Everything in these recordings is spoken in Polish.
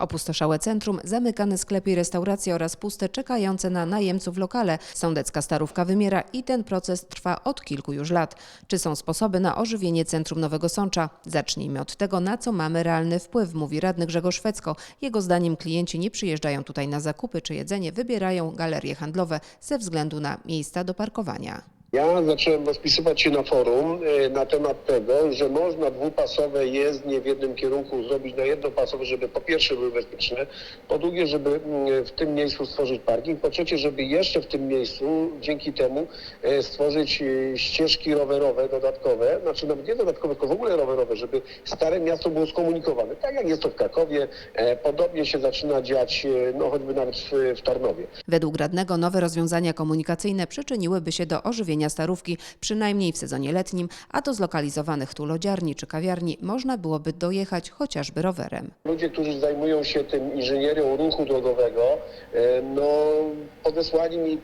Opustoszałe centrum, zamykane sklepy i restauracje oraz puste czekające na najemców lokale. Sądecka Starówka wymiera i ten proces trwa od kilku już lat. Czy są sposoby na ożywienie centrum Nowego Sącza? Zacznijmy od tego, na co mamy realny wpływ, mówi radny Grzegorz Fecko. Jego zdaniem klienci nie przyjeżdżają tutaj na zakupy czy jedzenie, wybierają galerie handlowe ze względu na miejsca do parkowania. Ja zacząłem rozpisywać się na forum e, na temat tego, że można dwupasowe jezdnie w jednym kierunku zrobić na jednopasowe, żeby po pierwsze były bezpieczne, po drugie, żeby mm, w tym miejscu stworzyć parking, po trzecie, żeby jeszcze w tym miejscu dzięki temu e, stworzyć e, ścieżki rowerowe dodatkowe, znaczy nawet nie dodatkowe, tylko w ogóle rowerowe, żeby stare miasto było skomunikowane, tak jak jest to w Krakowie, podobnie się zaczyna dziać, no choćby nawet w Tarnowie. Według radnego nowe rozwiązania komunikacyjne przyczyniłyby się do ożywienia starówki, przynajmniej w sezonie letnim, a do zlokalizowanych tu lodziarni czy kawiarni można byłoby dojechać chociażby rowerem. Ludzie, którzy zajmują się tym inżynierią ruchu drogowego, e, no podesłali mi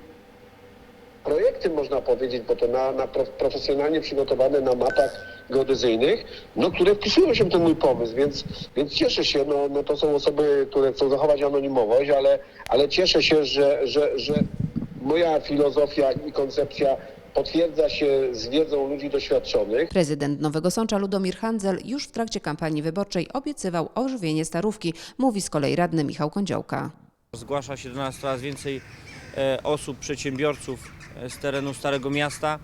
projekty, można powiedzieć, bo to na, na prof- profesjonalnie przygotowane na mapach geodezyjnych, no, które wpisują się w ten mój pomysł, więc, więc cieszę się, no, no to są osoby, które chcą zachować anonimowość, ale, ale cieszę się, że, że, że moja filozofia i koncepcja potwierdza się z wiedzą ludzi doświadczonych. Prezydent Nowego Sącza Ludomir Handzel już w trakcie kampanii wyborczej obiecywał ożywienie starówki, mówi z kolei radny Michał Kądziołka. Zgłasza się do nas coraz więcej e, osób, przedsiębiorców e, z terenu Starego Miasta,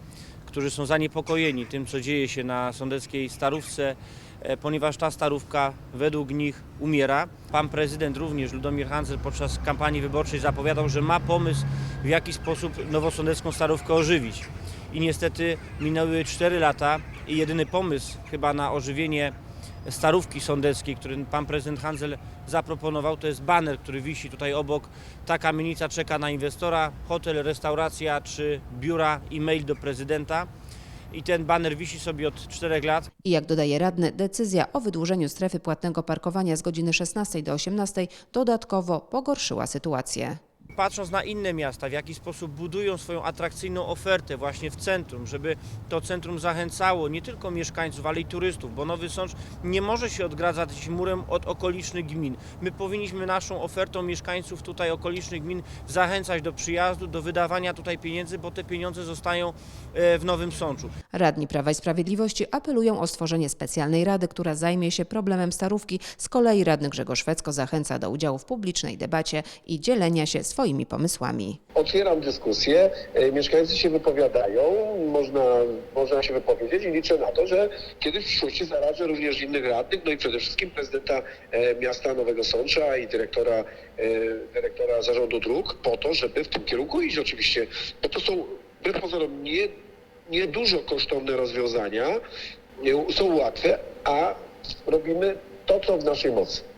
którzy są zaniepokojeni tym, co dzieje się na sądeckiej Starówce, e, ponieważ ta Starówka według nich umiera. Pan prezydent również, Ludomir Hansel, podczas kampanii wyborczej zapowiadał, że ma pomysł, w jaki sposób nowosądecką Starówkę ożywić. I niestety minęły 4 lata i jedyny pomysł chyba na ożywienie Starówki Sądeckiej, który pan prezydent Hansel zaproponował, to jest baner, który wisi tutaj obok. Ta kamienica czeka na inwestora, hotel, restauracja czy biura, e-mail do prezydenta. I ten baner wisi sobie od 4 lat. I jak dodaje radny, decyzja o wydłużeniu strefy płatnego parkowania z godziny 16 do 18 dodatkowo pogorszyła sytuację. Patrząc na inne miasta, w jaki sposób budują swoją atrakcyjną ofertę właśnie w centrum, żeby to centrum zachęcało nie tylko mieszkańców, ale i turystów, bo Nowy Sącz nie może się odgradzać murem od okolicznych gmin. My powinniśmy naszą ofertą mieszkańców tutaj okolicznych gmin zachęcać do przyjazdu, do wydawania tutaj pieniędzy, bo te pieniądze zostają e, w Nowym Sączu. Radni Prawa i Sprawiedliwości apelują o stworzenie specjalnej rady, która zajmie się problemem starówki. Z kolei radny Grzegorz Fecko zachęca do udziału w publicznej debacie i dzielenia się swoimi pomysłami. Otwieram dyskusję, e, mieszkańcy się wypowiadają, można, można się wypowiedzieć i liczę na to, że kiedyś w przyszłości zarażę również innych radnych, no i przede wszystkim prezydenta e, miasta Nowego Sącza i dyrektora, e, dyrektora zarządu dróg po to, żeby w tym kierunku iść oczywiście, bo to są wbrew pozorom nie, nie dużo kosztowne rozwiązania, są łatwe, a robimy to, co w naszej mocy.